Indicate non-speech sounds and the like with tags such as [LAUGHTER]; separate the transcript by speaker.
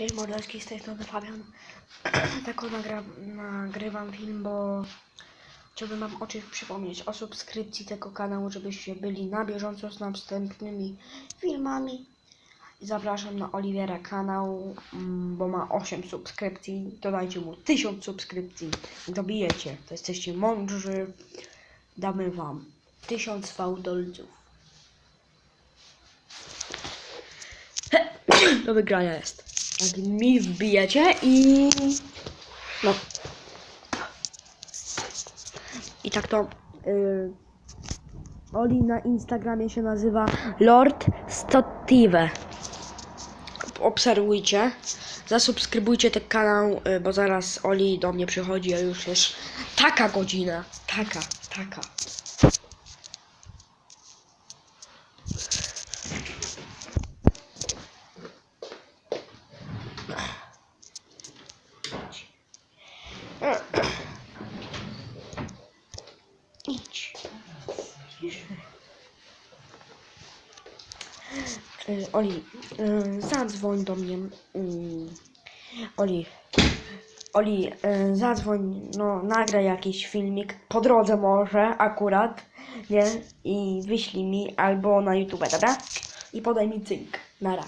Speaker 1: Cześć mordeczki, z tej strony Fabian. [CLEARS THROAT] tak o nagra nagrywam film, bo chciałbym wam o czymś przypomnieć. O subskrypcji tego kanału, żebyście byli na bieżąco z następnymi filmami. Zapraszam na Oliwiera kanał, mm, bo ma 8 subskrypcji. Dodajcie mu 1000 subskrypcji. Dobijecie, to jesteście mądrzy. Damy wam 1000 fałdolców. [CLEARS THROAT] Do wygrania jest. Jak mi wbijecie i... No. I tak to... Yy, Oli na Instagramie się nazywa Lord Stottive. Obserwujcie. Zasubskrybujcie ten kanał, yy, bo zaraz Oli do mnie przychodzi, a już jest taka godzina. Taka, taka. Idź. Y, Oli, y, zadzwoń do mnie. Mm, Oli, Oli, y, zadzwoń, no nagraj jakiś filmik, po drodze może akurat, nie? I wyślij mi albo na YouTube, dobra? I podaj mi cynk. Nara.